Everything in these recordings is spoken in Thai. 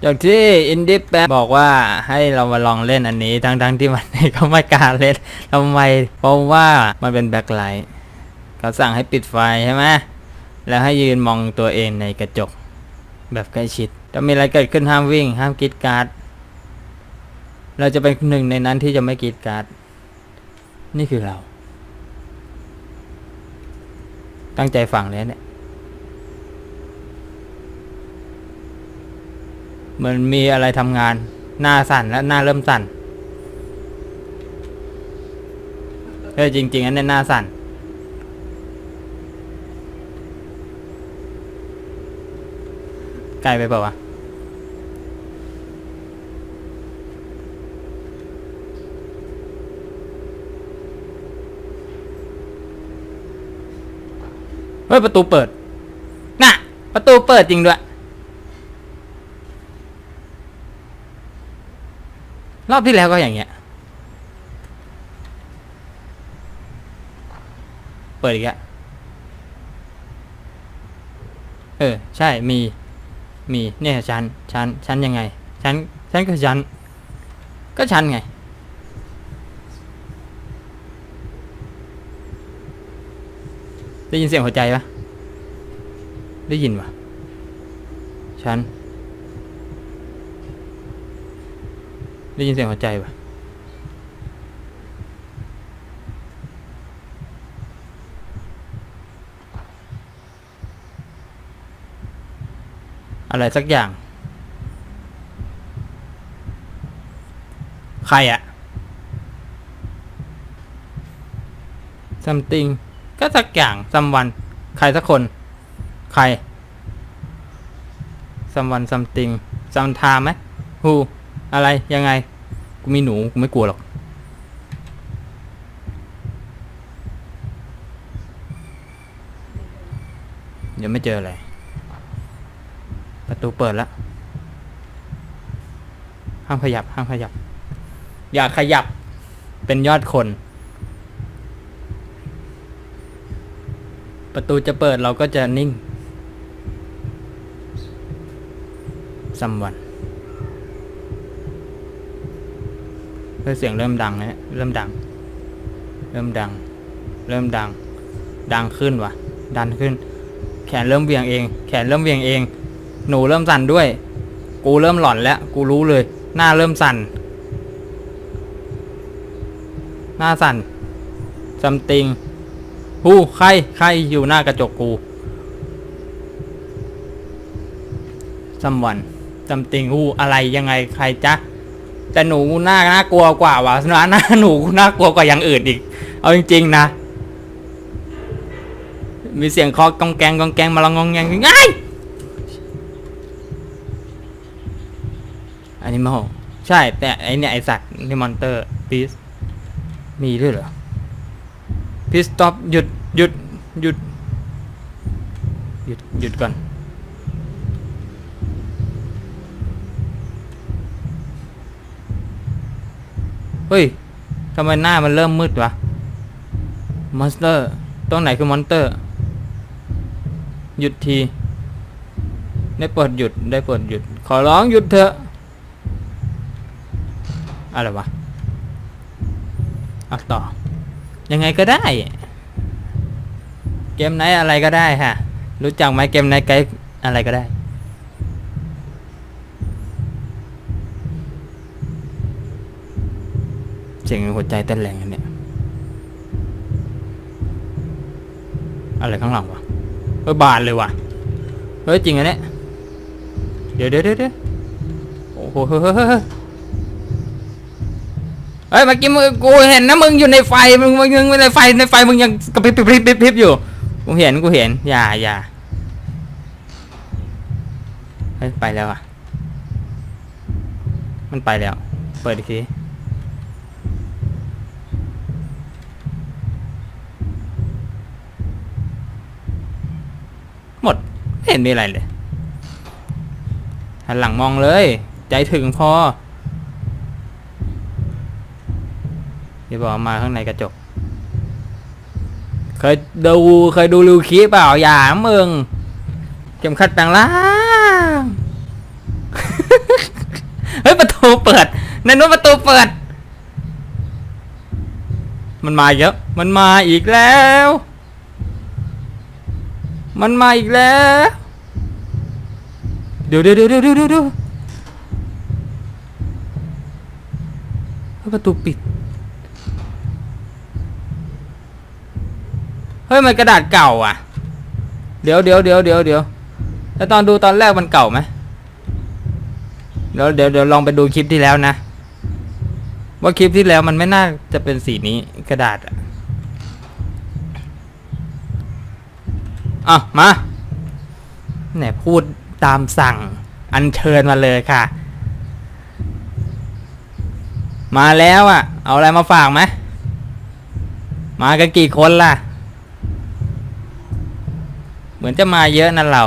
อย่างที่อินดี้แป๊บบอกว่าให้เรามาลองเล่นอันนี้ทั้งๆที่มันเขาไม่กล้ารเล่นทำไมเพราะว่ามันเป็นแบ็คไลท์เขาสั่งให้ปิดไฟใช่ไหมแล้วให้ยืนมองตัวเองในกระจก แบบใกล้ชิดถ้ามีอะไรเกิดขึ้นห้ามวิ่ง ห้ามกีดการ์ดเราจะเป็นหนึ่งในนั้นที่จะไม่กีดการ์ดนี่คือเรา ตั้งใจฟังเลยเนี่ย เห มือนมีอะไรทำงาน หน้าสั่นและหน้าเริ่มสั่นเฮ้ยจริง ๆ อันนี้หน้าสั่น ไกลไปเปล่าวะเฮ้ย ประตูเปิด น่ะ ประตูเปิดจริงด้วย รอบที่แล้วก็อย่างเงี้ย เปิดอีกแล้วเออ ใช่ มี มี เนี่ยชั้น ชั้น ชั้นยังไง ชั้น ชั้นก็ชั้น ก็ชั้นไง ได้ยินเสียงหัวใจปะได้ยินปะชั้น ได้ยินเสียงหัวใจปะอะไรสักอย่าง ใครอะ something ก็สักอย่าง someone ใครสักคน ใคร someone something sometime ไหม who อะไรยังไง กูมีหนูกูไม่กลัวหรอก เดี๋ยวไม่เจออะไร ประตูเปิดแล้ว ห้ามขยับ ห้ามขยับ อย่าขยับ เป็นยอดคน ประตูจะเปิดเราก็จะนิ่งสัมวัน เพื่อเสียงเริ่มดังนะเริ่มดัง เริ่มดัง เริ่มดัง ดังขึ้นวะดันขึ้น แขนเริ่มเบี่ยงเอง แขนเริ่มเบี่ยงเอง หนูเริ่มสั่นด้วย กูเริ่มหลอนแล้ว กูรู้เลย หน้าเริ่มสั่น หน้าสั่นซัมติงฮูใคร ใครอยู่หน้ากระจกกูซัมวันซัมติงฮูอะไรยังไงใครจ๊ะ แต่หนูหน้าน่ากลัวกว่าว่ะหน้าหน้าหนูน่ากลัวกว่าอย่างอื่นอีก เอาจริง ๆ นะ มีเสียงเคอกองแกงกองแกงมาลองงองแงงง่ายอันนี้มอใช่ แต่ไอเนี่ยไอสัตว์นี่มอนเตอร์พีสมีด้วยเหรอพีสต็อปหยุดหยุดหยุดหยุดหยุดก่อน เฮ้ยทำไมหน้ามันเริ่มมืดวะมอนสเตอร์ตรงไหนคือมอนสเตอร์ หยุดที ได้เปิดหยุดได้เปิดหยุด ขอร้องหยุดเถอะ อะไรวะเอาต่อ ยังไงก็ได้ เกมไหนอะไรก็ได้ฮะรู้จักไหมเกมไหนไกด์อะไรก็ได้ เสียงหัวใจเต้นแรงเนี่ย อะไรข้างหลังวะเฮ้ยบานเลยว่ะ เฮ้ยจริงอันเนี้ยเดี๋ยวเดี๋ยวเดี๋ยวโอ้โหเฮ้ยเฮ้ยเมื่อกี้มึงกูเห็นนะมึงอยู่ในไฟมึงมึงมึงในไฟในไฟมึงยังกระพริบกระพริบพริบอยู่กูเห็นกูเห็นอย่าอย่าเฮ้ยไปแล้วอะ มันไปแล้ว เปิดอีกที หมดไม่เห็นมีอะไรเลยหันหลังมองเลย ใจถึงพอเดี๋ยวบอกมาข้างในกระจก เคยดูเคยดูลูคีเปล่าอย่ามึงเข็มขัดแปลงล่างเฮ้ยประตูเปิดนั่นนู้นประตูเปิด มันมาอีกแล้วมันมาอีกแล้ว มันมาอีกแล้ว เดี๋ยวเดี๋ยวเดี๋ยวเดี๋ยวเดี๋ยวเฮ้ยประตูปิด เฮ้ย มันกระดาษเก่าอะ เดี๋ยวเดี๋ยวเดี๋ยวเดี๋ยวเดี๋ยวแล้วตอนดูตอนแรกมันเก่าไหมเดี๋ยวเดี๋ยวเดี๋ยวลองไปดูคลิปที่แล้วนะ ว่าคลิปที่แล้วมันไม่น่าจะเป็นสีนี้กระดาษอะ อะมาไหนพูดตามสั่งอัญเชิญมาเลยค่ะ มาแล้วอะ เอาอะไรมาฝากไหมมากันกี่คนล่ะ เหมือนจะมาเยอะนะเรา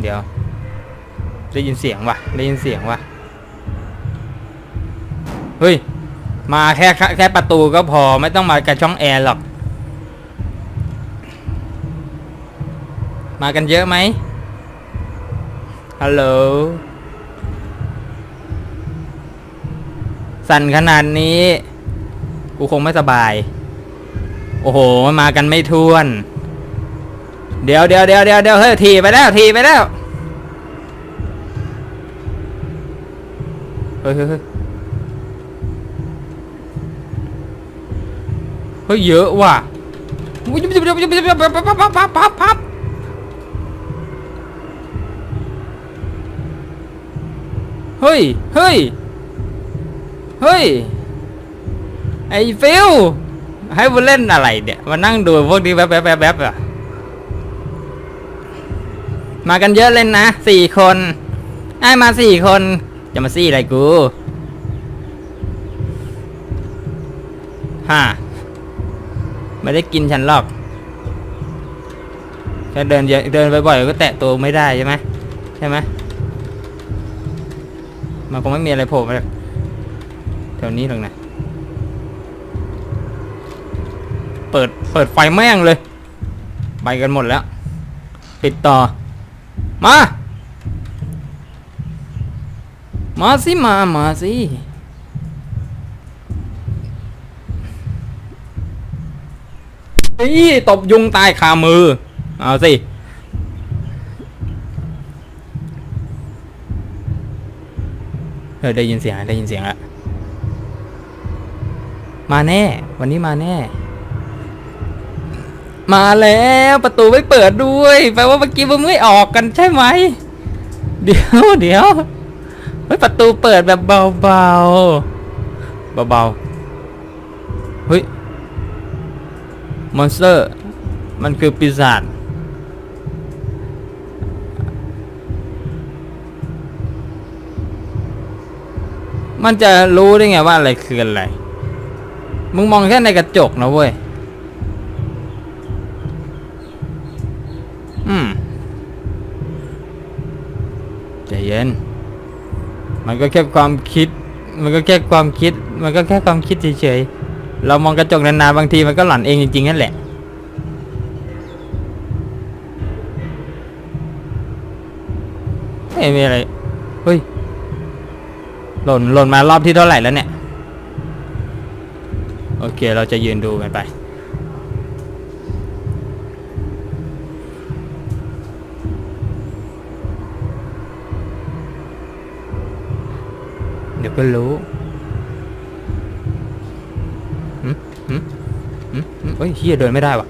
เดี๋ยว ได้ยินเสียงวะได้ยินเสียงวะเฮ้ย มาแค่แค่ประตูก็พอไม่ต้องมากระช่องแอร์หรอก มากันเยอะไหมฮัลโหล สั่นขนาดนี้ กูคงไม่สบาย โอ้โห มากันไม่ทวน เดี๋ยวเดี๋ยวเดี๋ยวเดี๋ยวเดี๋ยวเฮ้ยทีไปแล้วทีไปแล้ว เฮ้ยเฮ้ยเฮ้ยเยอะว่ะอุ๊ยพับพับพับพับพับพับพับ เฮ้ย เฮ้ย เฮ้ย ไอ้ฟิวให้มาเล่นอะไรเนี่ยมานั่งดูพวกนี้แวบแวบแวบแวบอะมากันเยอะเล่นนะสี่คนไอ้มาสี่คนจะมาซี่อะไรกูฮ่าไม่ได้กินฉันหรอกแค่เดินเดินบ่อยๆก็แตะตัวไม่ได้ใช่ไหมใช่ไหม มันคงไม่มีอะไรโผล่มาจากแถวนี้หรอกนะเปิดเปิดไฟแม่งเลย ไปกันหมดแล้ว ปิดต่อ มา มาสิมา มาสินี่ตบยุงตายคามือ เอาสิ เออได้ยินเสียงได้ยินเสียงล้วมาแน่ วันนี้มาแน่ มาแล้วประตูไม่เปิดด้วยแปลว่าเมื่อกี้มันไม่ออกกันใช่ไหมเดี๋ยวเดี๋ยวเฮ้ยประตูเปิดแบบเบาเบาเบาๆเฮ้ยมอนสเตอร์ มันคือปีศาจ มันจะรู้ได้ไงว่าอะไรคืออะไร มึงมองแค่ในกระจกนะเว้ย อืมใจเย็น มันก็แค่ความคิด มันก็แค่ความคิด มันก็แค่ความคิดเฉยๆ เรามองกระจกนานๆบางทีมันก็หลอนเองจริงๆนั่นแหละไม่มีอะไร หล่นหล่นมารอบที่เท่าไหร่แล้วเนี่ย โอเคเราจะยืนดูกันไป เดี๋ยวก็รู้หืมหืมหืมเฮ้ยเฮียเดินไม่ได้วะ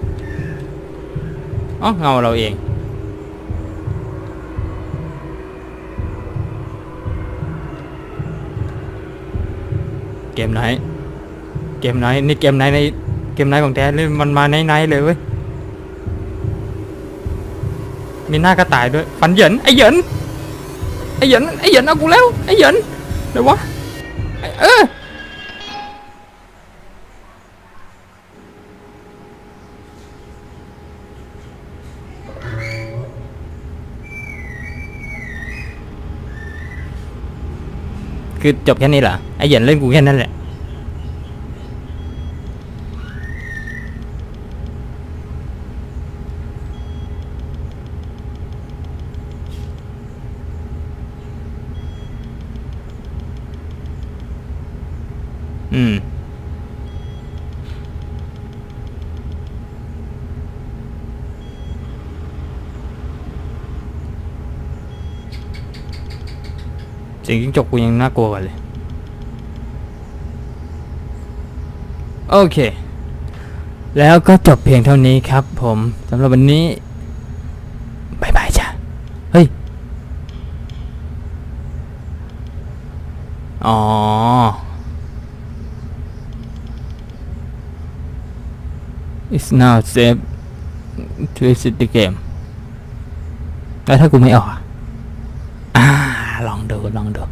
อ๋อเงาเราเอง เกมไหน เกมไหนนี่เกมไหนในเกมไหนของแท้นี่มันมาไหนๆเลยเว้ย มีหน้ากระต่ายด้วยฟันเหยินไอเหยินไอเหยินไอเหยินเอากูแล้วไอเหยินเดี๋ยววะเออคือจบแค่นี้เหรอ ai dành lên ừ. của anh nè Ừ. Chuyện chọc trúc nhân nó cô rồi โอเค แล้วก็จบเพียงเท่านี้ครับผมสำหรับวันนี้บายบายจ้ะ เฮ้ย อ๋อ it's now safe to exit the game แล้วถ้ากูไม่ออกอ่าลองดู ลองดู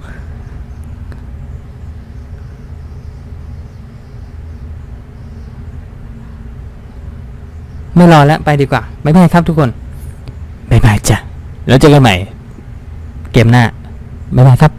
ไม่รอแล้วไปดีกว่าบ๊ายบายครับทุกคนบ๊ายบายจ้ะแล้วเจอกันใหม่ เกมหน้าบ๊ายบายครับ